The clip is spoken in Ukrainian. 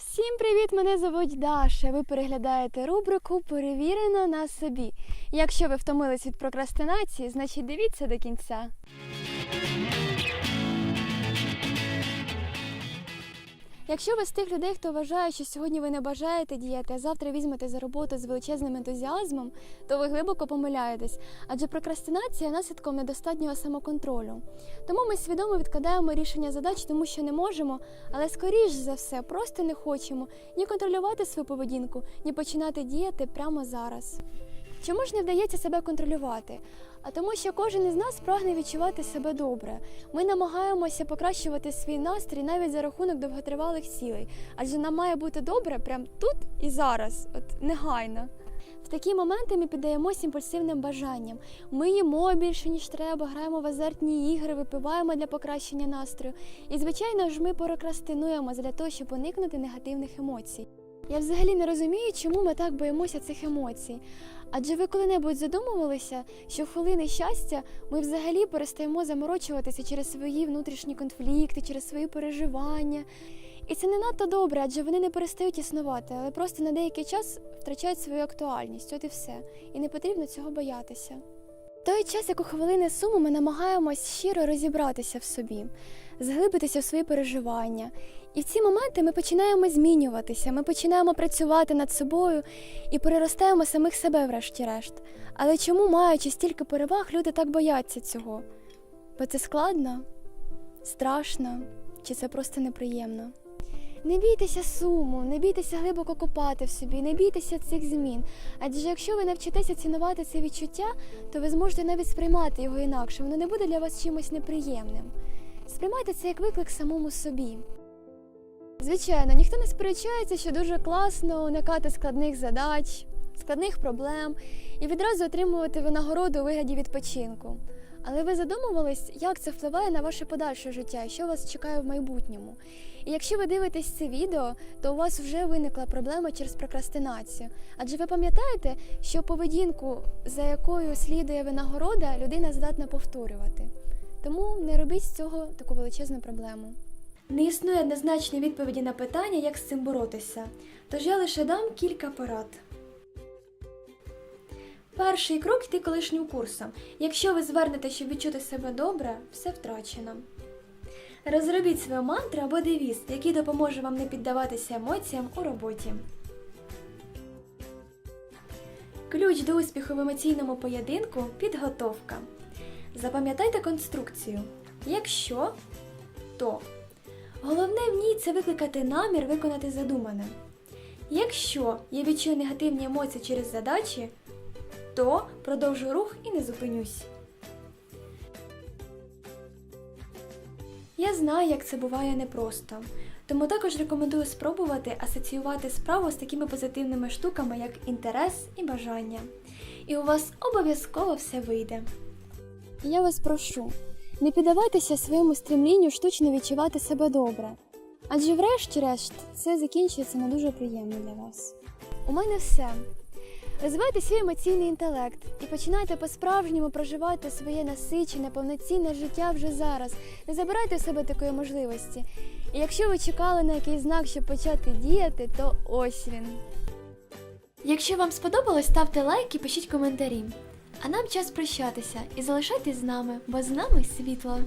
Всім привіт! Мене звуть Даша. Ви переглядаєте рубрику Перевірено на собі. Якщо ви втомились від прокрастинації, значить дивіться до кінця. Якщо ви з тих людей, хто вважає, що сьогодні ви не бажаєте діяти, а завтра візьмете за роботу з величезним ентузіазмом, то ви глибоко помиляєтесь, адже прокрастинація наслідком недостатнього самоконтролю. Тому ми свідомо відкладаємо рішення задач, тому що не можемо, але скоріш за все просто не хочемо ні контролювати свою поведінку, ні починати діяти прямо зараз. Чому ж не вдається себе контролювати? А тому, що кожен із нас прагне відчувати себе добре. Ми намагаємося покращувати свій настрій навіть за рахунок довготривалих цілей, адже нам має бути добре прямо тут і зараз, от негайно. В такі моменти ми піддаємось імпульсивним бажанням. Ми їмо більше ніж треба, граємо в азартні ігри, випиваємо для покращення настрою. І, звичайно ж, ми прокрастинуємо для того, щоб уникнути негативних емоцій. Я взагалі не розумію, чому ми так боїмося цих емоцій. Адже ви коли-небудь задумувалися, що в хвилини щастя ми взагалі перестаємо заморочуватися через свої внутрішні конфлікти, через свої переживання. І це не надто добре, адже вони не перестають існувати, але просто на деякий час втрачають свою актуальність, от і все. І не потрібно цього боятися. Той час, як у хвилини суму, ми намагаємось щиро розібратися в собі, зглибитися в свої переживання. І в ці моменти ми починаємо змінюватися, ми починаємо працювати над собою і переростаємо самих себе, врешті-решт. Але чому, маючи стільки переваг, люди так бояться цього? Бо це складно, страшно, чи це просто неприємно? Не бійтеся суму, не бійтеся глибоко копати в собі, не бійтеся цих змін. Адже якщо ви навчитеся цінувати це відчуття, то ви зможете навіть сприймати його інакше, воно не буде для вас чимось неприємним. Сприймайте це як виклик самому собі. Звичайно, ніхто не сперечається, що дуже класно уникати складних задач, складних проблем і відразу отримувати винагороду у вигляді відпочинку. Але ви задумувались, як це впливає на ваше подальше життя, що вас чекає в майбутньому. І якщо ви дивитесь це відео, то у вас вже виникла проблема через прокрастинацію. Адже ви пам'ятаєте, що поведінку, за якою слідує винагорода, людина здатна повторювати. Тому не робіть з цього таку величезну проблему. Не існує однозначної відповіді на питання, як з цим боротися. Тож я лише дам кілька порад. Перший крок йти колишнім курсом. Якщо ви звернете, щоб відчути себе добре, все втрачено. Розробіть свою мантру або девіз, який допоможе вам не піддаватися емоціям у роботі. Ключ до успіху в емоційному поєдинку підготовка. Запам'ятайте конструкцію. Якщо, то. Головне в ній це викликати намір виконати задумане. Якщо я відчую негативні емоції через задачі, то продовжу рух і не зупинюсь. Я знаю, як це буває непросто, тому також рекомендую спробувати асоціювати справу з такими позитивними штуками, як інтерес і бажання. І у вас обов'язково все вийде. Я вас прошу, не піддавайтеся своєму стремлінню штучно відчувати себе добре. Адже врешті-решт це закінчується не дуже приємно для вас. У мене все. Розвивайте свій емоційний інтелект і починайте по-справжньому проживати своє насичене, повноцінне життя вже зараз. Не забирайте у себе такої можливості. І якщо ви чекали на якийсь знак, щоб почати діяти, то ось він. Якщо вам сподобалось, ставте лайк і пишіть коментарі. А нам час прощатися і залишайтесь з нами, бо з нами світло.